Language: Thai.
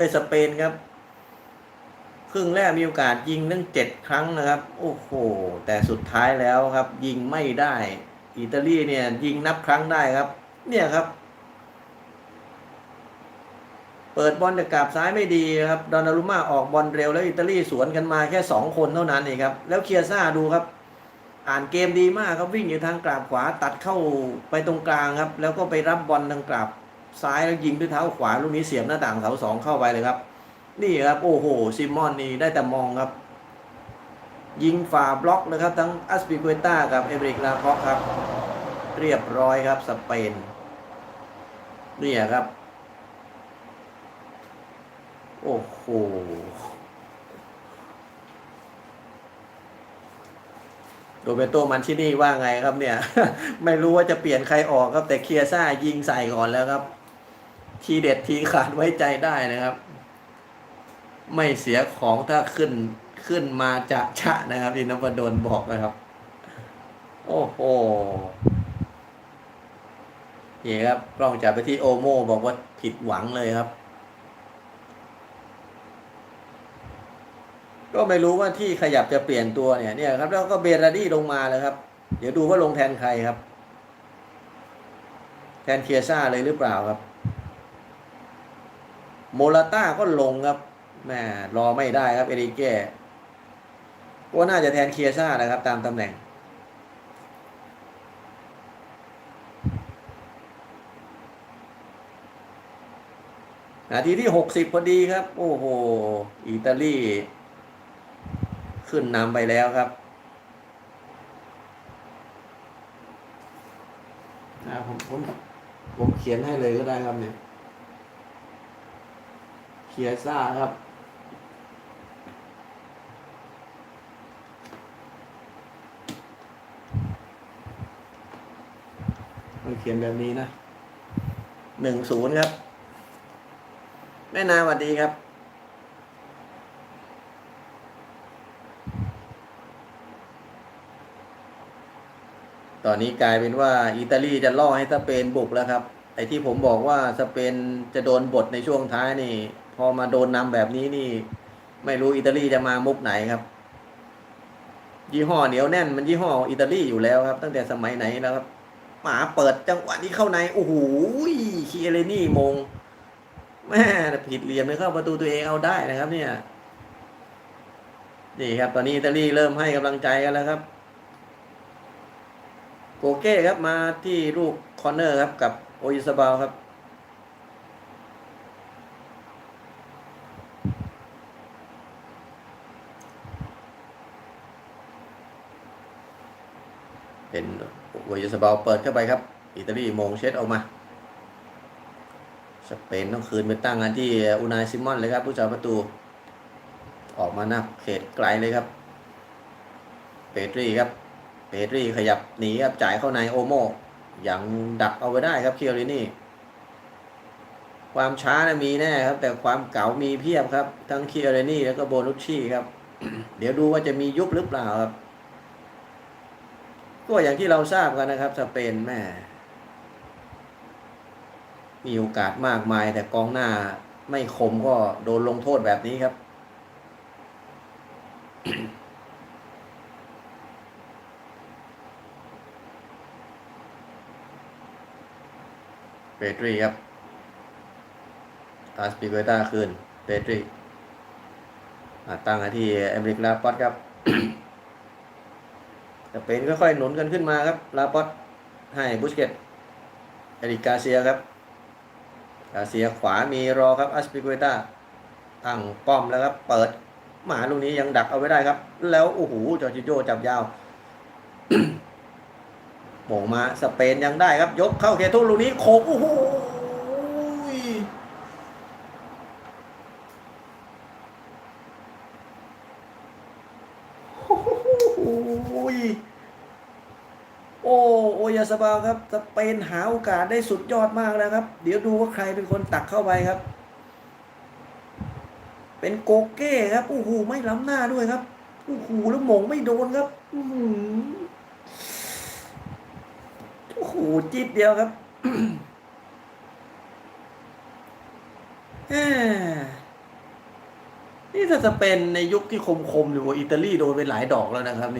อ้สเปนครับ ครึ่งแรกมีโอกาสยิงตั้งเจ็ดครั้งนะครับ โอ้โห แต่สุดท้ายแล้วครับ ยิงไม่ได้ อิตาลีเนี่ย ยิงนับครั้งได้ครับ เนี่ยครับ เปิดบอลจากกราบซ้ายไม่ดีครับดอนนารุม่าออกบอลเร็วแล้วอิตาลีสวนกันมาแค่สองคนเท่านั้นเองครับ แล้วเคียซ่าดูครับอ่านเกมดีมากครับวิ่งอยู่ทางกราบขวาตัดเข้าไปตรงกลางครับ แล้วก็ไปรับบอลทางกราบ ซ้ายแล้วยิงด้วยเท้าขวาลูกนี้เสียบหน้าต่างเสาสองเข้าไปเลยครับ นี่ครับโอ้โหซิมอนนี่ได้แต่มองครับ ยิงฝ่าบล็อกเลยครับ ทั้งอัสปิเกต้ากับเอเมริกลาคอกครับ เรียบร้อยครับสเปนนี่ครับ โอ้โหโรเบโตมันชินี่ว่าไงครับเนี่ย ไม่รู้ว่าจะเปลี่ยนใครออกครับแต่เคียซ่ายิงใส่ก่อนแล้วครับ ทีเด็ดทีขาดไว้ใจได้นะครับ ไม่เสียของถ้าขึ้นขึ้นมาจะชะนะครับที่นพดลบอกนะครับ โอ้โหนี่ครับกล้องจับไปที่โอโมบอกว่าผิดหวังเลยครับ ก็ไม่รู้ว่าที่ขยับจะเปลี่ยนตัวเนี่ยเนี่ยครับ แล้วก็เบราดี้ลงมาเลยครับ เดี๋ยวดูว่าลงแทนใครครับ แทนเคียซ่าเลยหรือเปล่าครับ โมลาต้าก็ลงครับแม่รอไม่ได้ครับ เอริเก้ก็น่าจะแทนเคียซ่านะครับ ตามตำแหน่ง นาทีที่หกสิบพอดีครับ โอ้โห อิตาลี ขึ้นนำไปแล้วครับอ่าผมผมผมเขียนให้เลยก็ได้ครับเนี่ย เคียซ่าครับต้องเขียนแบบนี้นะหนึ่งศูนย์ครับ แม่นาสวัสดีครับ ตอนนี้กลายเป็นว่า อิตาลีจะล่อให้สเปนบุกแล้วครับ ไอ้ที่ผมบอกว่าสเปนจะโดนบทในช่วงท้ายนี่ อมาโดนนำแบบนี้นี่ ไม่รู้อิตาลีจะมามุกไหนครับ ยี่ห้อเหนียวแน่นมันยี่ห้ออิตาลีอยู่แล้วครับ ตั้งแต่สมัยไหนแล้วครับหมาเปิดจังหวะที่เข้าในโอ้โหคีเอเลนี่มงแม่ผิดเหลี่ยมเลยเข้าประตูตัวเองเอาได้นะครับ เนี่ยนี่ครับ ตอนนี้อิตาลีเริ่มให้กำลังใจกันแล้วครับโกเก้ครับมาที่ลูกคอร์เนอร์ครับ กับโอยิสบาลครับ เป็นโอยิสบาเปิดเข้าไปครับ อิตาลีมงเช็ดออกมา สเปนต้องคืนไปตั้งกันที่อูนายซิมอนเลยครับ ผู้จ่าประตู ออกมาหน้าเขตไกลเลยครับ เปตรีครับ เปตรีขยับหนีครับจ่ายเข้าในโอโมยังดักเอาไว้ได้ครับเคียรินี่ความช้านะมีแน่ครับ แต่ความเก๋ามีเพียบครับ ทั้งเคียรินี่แล้วก็โบนุชชี่ครับ เดี๋ยวดูว่าจะมียุบหรือเปล่าครับ ก็อย่างที่เราทราบกันนะครับสเปนแม่มีโอกาสมากมาย แต่กองหน้าไม่คมก็โดนลงโทษแบบนี้ครับ เปตรีครับอาสปิเกต้าคืนเปตรีตั้งที่เอเมริกลาปอตครับ แต่เปนค่อยๆหนุนกันขึ้นมาครับ ลาปอตให้บุสเกตเอริกาเซียครับกาเซียขวามีรอครับอัสปิเกต้าตั้งป้อมแล้วครับ เปิดหมาลูกนี้ยังดักเอาไว้ได้ครับ แล้วโอ้โหจอร์จิโจจับยาวโหม่งมาสเปนยังได้ครับ ยกเข้าเคทุนลูกนี้โขกโอ้โหโอ้โหโอ้โอยาสบาครับสเปนหาโอกาสได้สุดยอดมากแล้วครับ เดี๋ยวดูว่าใครเป็นคนตักเข้าไปครับ เป็นโกเก้ครับโอ้โหไม่ล้ำหน้าด้วยครับโอ้โหแล้วมงไม่โดนครับอื้อหือโอ้โหจิบเดียวครับนี่ถ้าจะเป็นในยุคที่คมๆหรือว่าอิตาลีโดนไปหลายดอกแล้วนะครับ